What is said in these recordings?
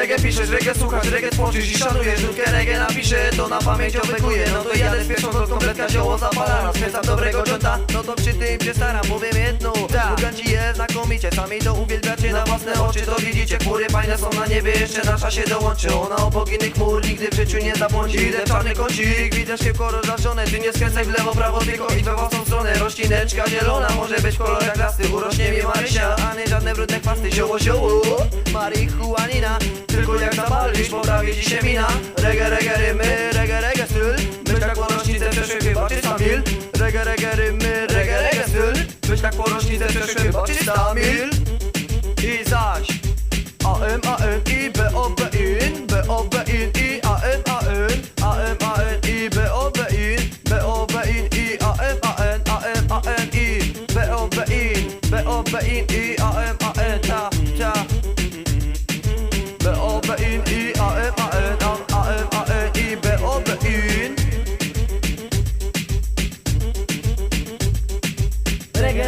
Reggae piszesz, reggae słuchasz, reggae tworzysz i szanujesz Nutkę reggae napiszę, to na pamięć obekuję No to jadę z pierwszą kostką, kompletka zioło zapalana Skręcam dobrego jointa, no to przy tym się staram. Powiem jedno, Muganci jest znakomicie. Sami to uwielbiacie na własne oczy, to widzicie. Chmury fajne są na niebie, jeszcze nasza się dołączy. Ona obok innych chmur nigdy w życiu nie zabłądzi. Idę czarny kącik, widzę szybko rozżarzone. Ty nie skręcaj w lewo, prawo, tylko idź we własną stronę. Roślineczka zielona, może być w kolorach lasty Urośnie mi Marysia, a nie żadne brudne kwasty Zioło, zioło, marihuanina Tylko jak zapalisz, poprawi ci się mina. Reggae, reggae, rymy, reggae, reggae styl. Być tak po rocznicę przeszły chyba 300 mil Reggae, reggae, rymy, reggae, reggae styl. Być tak po rocznicę przeszły chyba 300 mil I zaś A M A N I B O B in B O B in I A M A N A M A N I B O B in B O B in I A M A N A M A N I B O B in B O B in I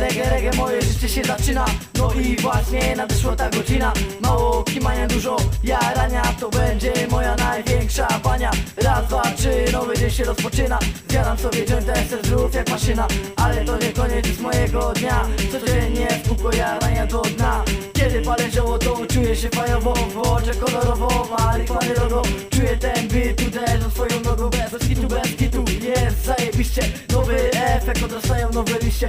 Reggae, reggae, moje życie się zaczyna. No i właśnie nadeszła ta godzina. Mało kimania, dużo jarania To będzie moja największa bania. Raz, dwa, trzy, nowy dzień się rozpoczyna. Zjadam sobie jointa, jestem zdrów jak maszyna. Ale to nie koniec mojego dnia. Codziennie w kółko jarania do dna. Kiedy palę zioło, to czuję się fajowo. W oczach kolorowo, marihuany logo Czuję ten beat, uderzam swoją nogą. Bez, kitu, bez kitu, jest zajebiście. Nowy efekt, odrastają nowe liście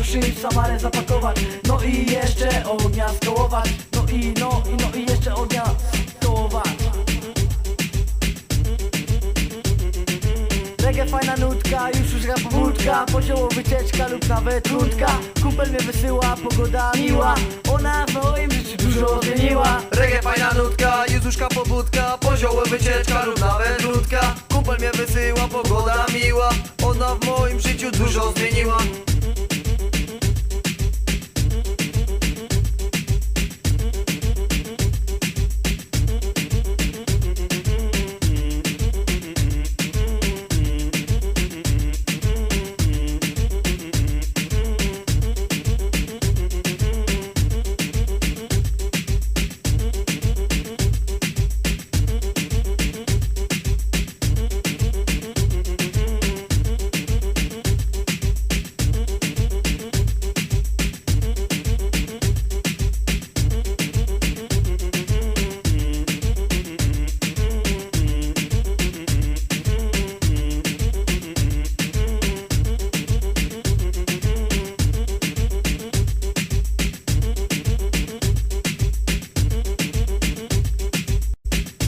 Wykruszyć, pokruszyć, samarę zapakować. No i jeszcze ognia skołować No i, no i, no i jeszcze ognia skołować Reggae fajna nutka, już już rap wódka. Pozioło wycieczka lub nawet trudka Kumpel mnie wysyła, pogoda miła. Ona w moim życiu dużo zmieniła. Reggae fajna nutka, Jezuszka pobudka. Pozioło wycieczka lub nawet ludka Kumpel mnie wysyła, pogoda miła. Ona w moim życiu dużo zmieniła